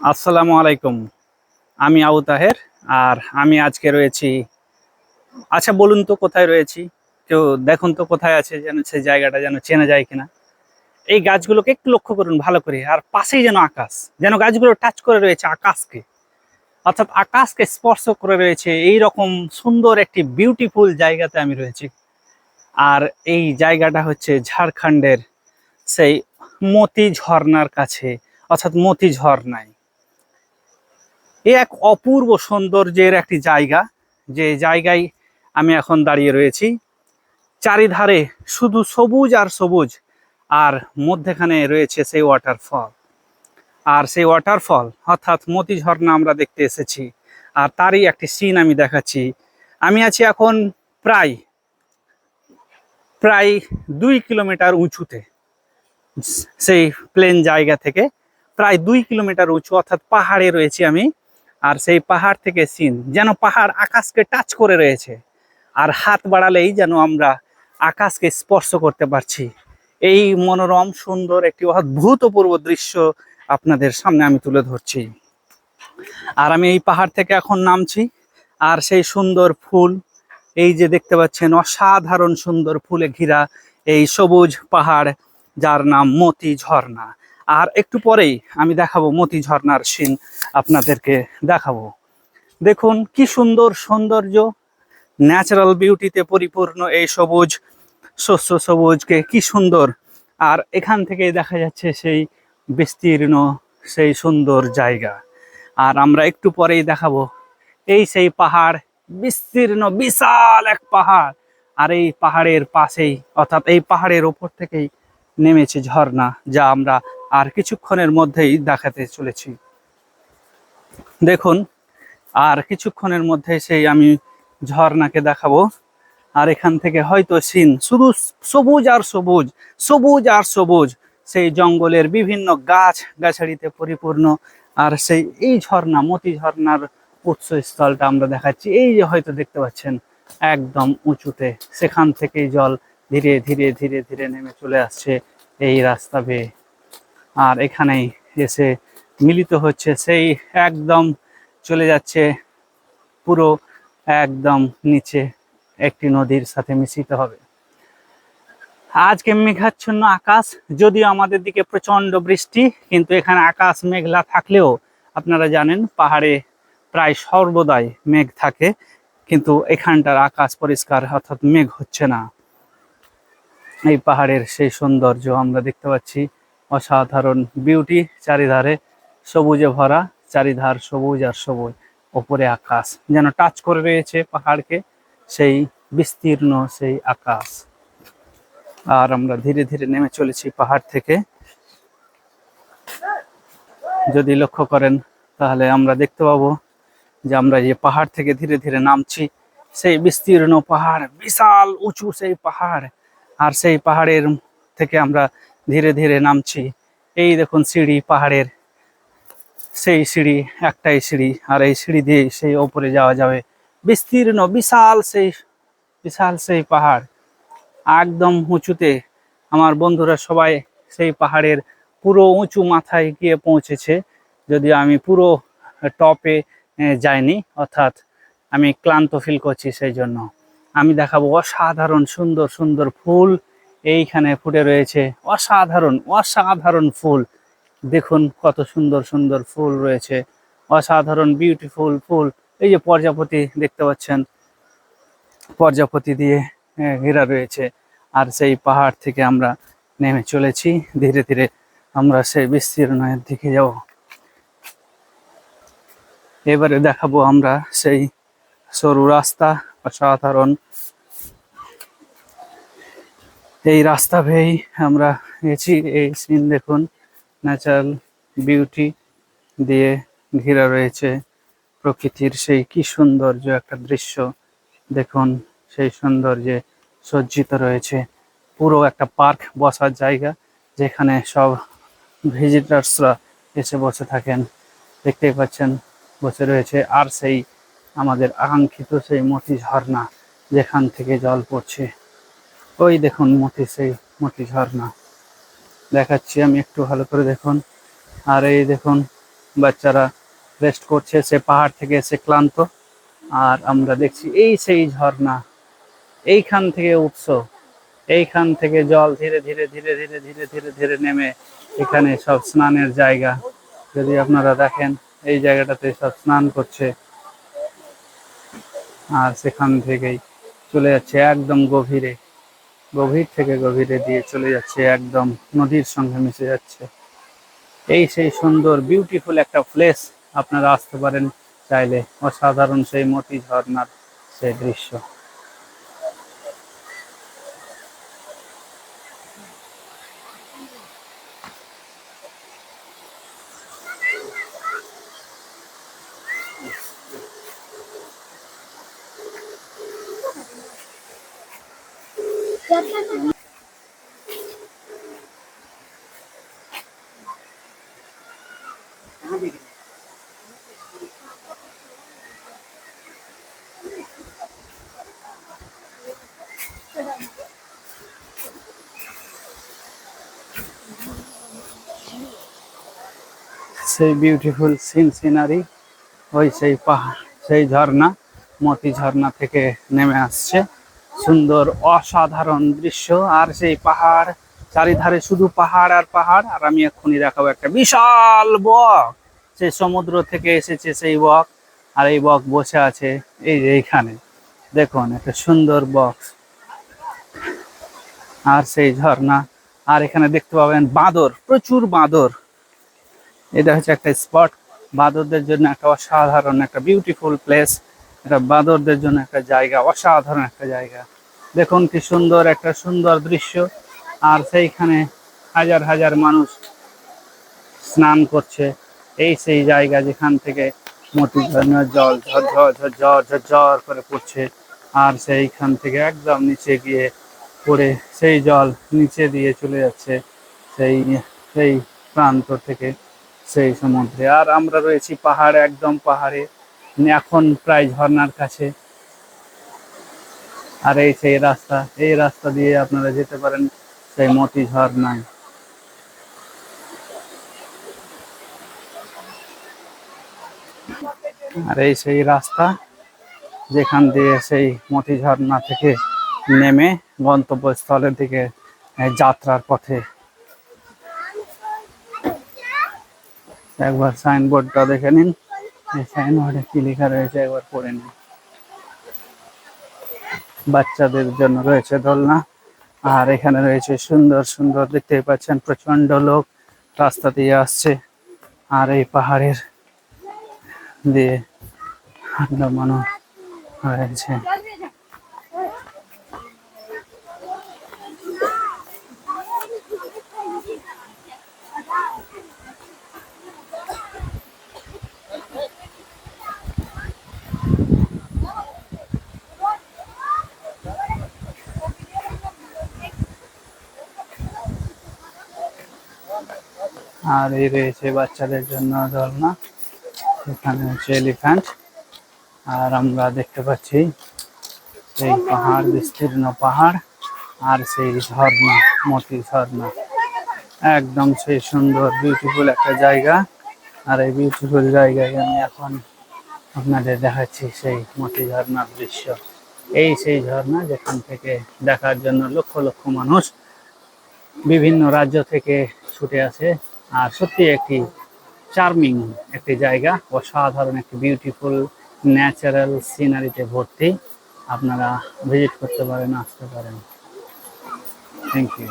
আসসালামু আলাইকুম। আমি আবু তাহের আর আমি আজকে রয়েছি। আচ্ছা বলুন তো কোথায় রয়েছি? কেউ দেখুন তো কোথায় আছে যেন সেই জায়গাটা যেন চেনা যায় কিনা। এই গাছগুলোকে একটু লক্ষ্য করুন ভালো করে। আর পাশেই যেন আকাশ। যেন গাছগুলো টাচ করে রয়েছে আকাশকে। অর্থাৎ আকাশকে স্পর্শ করে রয়েছে। এই রকম সুন্দর একটি বিউটিফুল জায়গাতে আমি রয়েছি। আর এই জায়গাটা হচ্ছে ঝাড়খণ্ডের সেই মতি ঝর্ণার কাছে। অর্থাৎ মতি ঝর্ণায় এ এক অপূর্ব সৌন্দর্যের একটি জায়গা, যে জায়গায় আমি এখন দাঁড়িয়ে রয়েছি। চারিধারে শুধু সবুজ আর সবুজ, আর মধ্যেখানে রয়েছে সেই ওয়াটারফল আর সেই ওয়াটারফল অর্থাৎ মতি ঝর্ণা আমরা দেখতে এসেছি, আর তারই একটি সিন আমি দেখাচ্ছি। আমি আছি এখন প্রায় প্রায় দুই কিলোমিটার উঁচুতে, সেই প্লেন জায়গা থেকে, প্রায় দুই কিলোমিটার উঁচু, অর্থাৎ পাহাড়ে রয়েছি আমি। আর সেই পাহাড় থেকে সিন যেন পাহাড় আকাশকে টাচ করে রয়েছে। আর হাত বাড়ালেই যেন আমরা আকাশকে স্পর্শ করতে পারছি। এই মনোরম, সুন্দর একটি অদ্ভুতপূর্ব দৃশ্য আপনাদের সামনে আমি তুলে ধরছি। আর আমি এই পাহাড় থেকে এখন নামছি, আর সেই সুন্দর ফুল, এই যে দেখতে পাচ্ছেন, অসাধারণ সুন্দর ফুলে ঘেরা এই সবুজ পাহাড়, যার নাম মতি ঝর্ণা। আর একটু পরেই আমি দেখাবো মতি ঝর্ণার সিন আপনাদেরকে দেখাবো। দেখুন কি সুন্দর সৌন্দর্য ন্যাচারাল বিউটিতে পরিপূর্ণ এই সবুজ শস্য সবুজকে কি সুন্দর। আর এখান থেকে দেখা যাচ্ছে সেই বিস্তীর্ণ, সেই সুন্দর জায়গা। আর আমরা একটু পরেই দেখাবো এই সেই পাহাড়, বিস্তীর্ণ, বিশাল এক পাহাড়। আর এই পাহাড়ের পাশেই, অর্থাৎ এই পাহাড়ের ওপর থেকেই নেমেছে ঝর্ণা, যা আমরা আর কিছুক্ষণের মধ্যেই দেখাতে চলেছি। দেখুন, আর কিছুক্ষণের মধ্যে সেই আমি ঝর্ণাকে দেখাবো। আর এখান থেকে হয়তো সিন, শুধু সবুজ আর সবুজ সবুজ আর সবুজ, সেই জঙ্গলের বিভিন্ন গাছ গাছাড়িতে পরিপূর্ণ। আর সেই, এই ঝর্ণা, মতি ঝর্ণার উৎসস্থলটা আমরা দেখাচ্ছি। এই যে হয়তো দেখতে পাচ্ছেন, একদম উঁচুতে, সেখান থেকেই জল ধীরে ধীরে ধীরে ধীরে নেমে চলে আসছে এই রাস্তা বেয়ে। আর এখানেই এসে মিলিত হচ্ছে। সেই একদম চলে যাচ্ছে পুরো একদম নিচে একটি নদীর সাথে মিশিত হবে। আজকে মেঘাচ্ছন্ন আকাশ, যদিও আমাদের দিকে প্রচণ্ড বৃষ্টি, কিন্তু এখানে আকাশ মেঘলা থাকলেও আপনারা জানেন পাহাড়ে প্রায় সর্বদাই মেঘ থাকে, কিন্তু এখানটার আকাশ পরিষ্কার অর্থাৎ মেঘ হচ্ছে না। এই পাহাড়ের সেই সৌন্দর্য আমরা দেখতে পাচ্ছি। অসাধারণ বিউটি চারিধারে সবুজে ভরা, চারিধার সবুজ আর সবুজ, ওপরে আকাশ। যেন টাচ করে রয়েছে পাহাড়কে, সেই বিস্তীর্ণ সেই আকাশ। আর আমরা ধীরে ধীরে নেমে চলেছি পাহাড় থেকে। যদি লক্ষ্য করেন, তাহলে আমরা দেখতে পাবো যে আমরা যে পাহাড় থেকে ধীরে ধীরে নামছি। সেই বিস্তীর্ণ পাহাড়, বিশাল উঁচু সেই পাহাড়। আর সেই পাহাড়ের থেকে আমরা ধীরে ধীরে নামছি। এই দেখুন সিঁড়ি পাহাড়ের। সেই সিঁড়ি, একটাই সিঁড়ি, আর এই সিঁড়ি দিয়ে সেই ওপরে যাওয়া যাবে। বিস্তীর্ণ, বিশাল সেই বিশাল সেই পাহাড়। একদম উঁচুতে আমার বন্ধুরা সবাই সেই পাহাড়ের পুরো উঁচু মাথায় গিয়ে পৌঁছেছে। যদিও আমি পুরো টপে যাইনি, অর্থাৎ আমি ক্লান্ত ফিল করছি সেই জন্য। আমি দেখাবো অসাধারণ সুন্দর সুন্দর ফুল এইখানে ফুটে রয়েছে অসাধারণ অসাধারণ ফুল। দেখুন কত সুন্দর সুন্দর ফুল রয়েছে। অসাধারণ বিউটিফুল ফুল। এই যে প্রজাপতি দেখতে পাচ্ছেন, প্রজাপতি দিয়ে ঘেরা রয়েছে। আর সেই পাহাড় থেকে আমরা নেমে চলেছি। ধীরে ধীরে আমরা সেই বিস্তীর্ণের দিকে যাব। এবারে দেখাবো আমরা সেই সরু রাস্তা, অসাধারণ এই রাস্তা ভেই আমরা গেছি। এই সিন দেখুন ন্যাচারাল বিউটি দিয়ে ঘেরা রয়েছে প্রকৃতির সেই কি সৌন্দর্য একটা দৃশ্য। দেখুন সেই সৌন্দর্যে সজ্জিত রয়েছে পুরো একটা পার্ক বসার জায়গা, যেখানে সব ভিজিটার্সরা এসে বসে থাকেন। দেখতেই পাচ্ছেন, বসে রয়েছে আর সেই আমাদের আকাঙ্ক্ষিত সেই মতি ঝর্ণা যেখান থেকে জল পড়ছে। ওই দেখুন মতি সেই মতি ঝর্ণা। দেখাচ্ছি আমি একটু ভালো করে, দেখুন। আর এই দেখুন, বাচ্চারা রেস্ট করছে, সে পাহাড় থেকে এসে ক্লান্ত। আর আমরা দেখছি এই সেই ঝর্ণা। এইখান থেকে উৎস। এইখান থেকে জল ধীরে ধীরে ধীরে ধীরে ধীরে ধীরে ধীরে নেমে এখানে সব স্নানের জায়গা। যদি আপনারা দেখেন, এই জায়গাটাতে সব স্নান করছে। আর সেখান থেকেই চলে যাচ্ছে একদম গভীরে। গভীর থেকে গভীরে দিয়ে চলে যাচ্ছে, একদম নদীর সঙ্গে মিশে যাচ্ছে। এই সেই সুন্দর বিউটিফুল একটা প্লেস আপনারা আসতে পারেন চাইলে। অসাধারণ সেই মতি ঝর্নার সেই দৃশ্য। সেই বিউটিফুল সিন সিনারি ওই সেই পাহাড়, সেই ঝর্ণা, মতি ঝর্ণা থেকে নেমে আসছে। সুন্দর, অসাধারণ দৃশ্য। আর সেই পাহাড়, চারিধারে শুধু পাহাড় আর পাহাড়। আর আমি এক্ষুনি দেখাবো একটা বিশাল বক। সেই সমুদ্র থেকে এসেছে সেই বক। আর এই বক বসে আছে এই যে এইখানে। দেখুন, একটা সুন্দর বক্স আর সেই ঝর্ণা। আর এখানে দেখতে পাবেন বাঁদর, প্রচুর বাঁদর। এটা হচ্ছে একটা স্পট। বাঁদরদের জন্য একটা অসাধারণ একটা বিউটিফুল প্লেস এটা বাঁদরদের জন্য একটা জায়গা, অসাধারণ একটা জায়গা। দেখুন কি সুন্দর একটা সুন্দর দৃশ্য। আর সেইখানে হাজার হাজার মানুষ স্নান করছে। এই সেই জায়গা যেখান থেকে মতি ঝর্ণার জল ঝর ঝর ঝর ঝর ঝর ঝর করে পড়ছে। আর সেইখান থেকে একদম নিচে গিয়ে পড়ে সেই জল নিচে দিয়ে চলে যাচ্ছে সেই সেই প্রান্ত থেকে। সেই সমুদ্রে। আর আমরা রয়েছি পাহাড়ে, একদম পাহাড়ে। এখন প্রায় ঝর্ণার কাছে। আর এই সেই রাস্তা, এই রাস্তা দিয়ে আপনারা যেতে পারেন সেই মতি ঝর্ণায়। আর এই সেই রাস্তা, যেখান দিয়ে সেই মতি ঝর্ণা থেকে নেমে গন্তব্যস্থলের দিকে যাত্রার পথে একবার সাইনবোর্ডটা দেখে নিন। এই সাইনবোর্ডে কি লেখা রয়েছে একবার পড়ে নিন। বাচ্চাদের জন্য রয়েছে দোলনা। আর এখানে রয়েছে সুন্দর সুন্দর দেখতে পাচ্ছেন প্রচণ্ড লোক রাস্তা দিয়ে আসছে। আর এই পাহাড়ের দিয়ে আন্দামানও রয়েছে আর এই রয়েছে বাচ্চাদের জন্য দোলনা, এখানে হচ্ছে এলিফ্যান্ট, আর আমরা দেখতে পাচ্ছি সেই পাহাড়, বিস্তীর্ণ পাহাড়, আর সেই ঝর্ণা মতি ঝর্ণা। একদম সেই সুন্দর বিউটিফুল একটা জায়গা। আর এই বিউটিফুল জায়গায় আমি এখন আপনাদের দেখাচ্ছি সেই মতি ঝর্ণার দৃশ্য। এই সেই ঝর্ণা যেখান থেকে দেখার জন্য লক্ষ লক্ষ মানুষ বিভিন্ন রাজ্য থেকে ছুটে আসে। আর সত্যি একটি চার্মিং একটি জায়গা, অসাধারণ একটি বিউটিফুল ন্যাচারাল সিনারিতে ভর্তি। আপনারা ভিজিট করতে পারেন, আসতে পারেন। Thank you